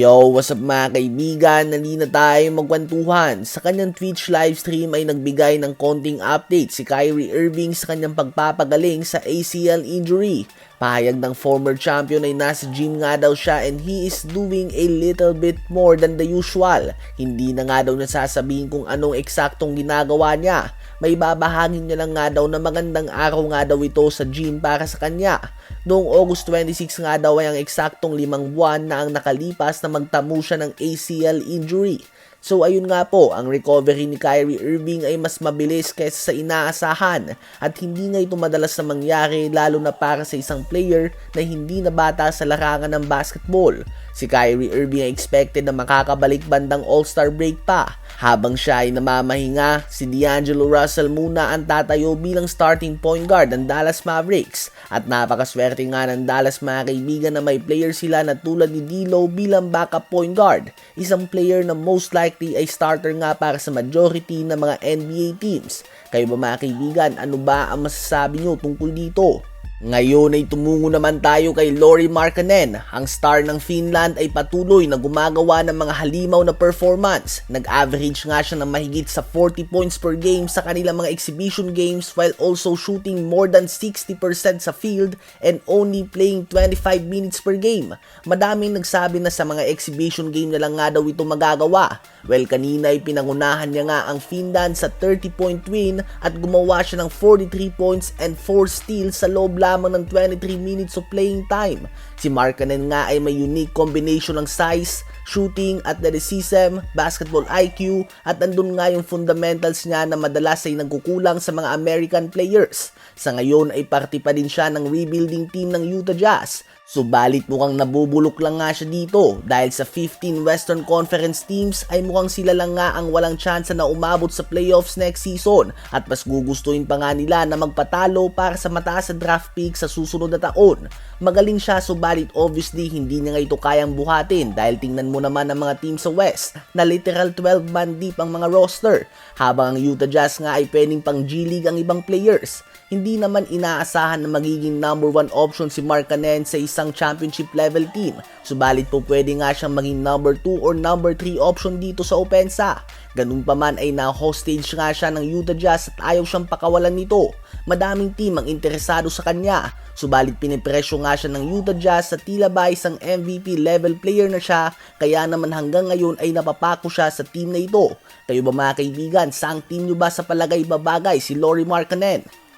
Yo, what's up mga kaibigan? Nali na tayo magkwentuhan. Sa kanyang Twitch livestream ay nagbigay ng konting update si Kyrie Irving sa kanyang pagpapagaling sa ACL injury. Pahayag ng former champion ay nasa gym nga daw siya and he is doing a little bit more than the usual. Hindi na nga daw nasasabihin kung anong eksaktong ginagawa niya. May babahagin niya lang nga daw na magandang araw nga daw ito sa gym para sa kanya. Noong August 26 nga daw ay ang eksaktong limang buwan na ang nakalipas na magtamo siya ng ACL injury. So ayun nga po, ang recovery ni Kyrie Irving ay mas mabilis kaysa sa inaasahan at hindi nga ito madalas na mangyari lalo na para sa isang player na hindi na bata sa larangan ng basketball. Si Kyrie Irving ay expected na makakabalik bandang All-Star break pa. Habang siya ay namamahinga, si D'Angelo Russell muna ang tatayo bilang starting point guard ng Dallas Mavericks. At napakaswerte nga ng Dallas mga kaibigan na may player sila na tulad ni D'Lo bilang backup point guard. Isang player na most likely ay starter nga para sa majority ng mga NBA teams. Kayo ba mga kaibigan, ano ba ang masasabi nyo tungkol dito? Ngayon ay tumungo naman tayo kay Lori Markkanen. Ang star ng Finland ay patuloy na gumagawa ng mga halimaw na performance. Nag-average nga siya ng mahigit sa 40 points per game sa kanilang mga exhibition games while also shooting more than 60% sa field and only playing 25 minutes per game. Madaming nagsabi na sa mga exhibition game na lang nga daw ito magagawa. Well, kanina ay pinangunahan niya nga ang Finland sa 30-point win at gumawa siya ng 43 points and 4 steals sa loob lamang ng 23 minutes of playing time. Si Markkanen nga ay may unique combination ng size, shooting, athleticism, basketball IQ at nandun nga yung fundamentals niya na madalas ay nagkukulang sa mga American players. Sa ngayon ay parte pa din siya ng rebuilding team ng Utah Jazz. Subalit mukhang nabubulok lang nga siya dito dahil sa 15 Western Conference teams ay mukhang sila lang nga ang walang tsansa na umabot sa playoffs next season at mas gugustuhin pa nga nila na magpatalo para sa mataas na draft pick sa susunod na taon. Magaling siya subalit obviously hindi niya nga ito kayang buhatin dahil tingnan mo naman ang mga team sa West na literal 12 man deep ang mga roster habang ang Utah Jazz nga ay pwedeng pang G League ang ibang players hindi naman inaasahan na magiging number 1 option si Markkanen sa isang championship level team. Subalit po pwede nga siyang maging number 2 or number 3 option dito sa opensa. Ganun pa man ay na-hostage nga siya ng Utah Jazz at ayaw siyang pakawalan nito. Madaming team ang interesado sa kanya. Subalit pinipresyo nga siya ng Utah Jazz sa tila ba isang MVP level player na siya kaya naman hanggang ngayon ay napapako siya sa team na ito. Kayo ba mga kaibigan, saang team nyo ba sa palagay babagay si Lori Markkanen?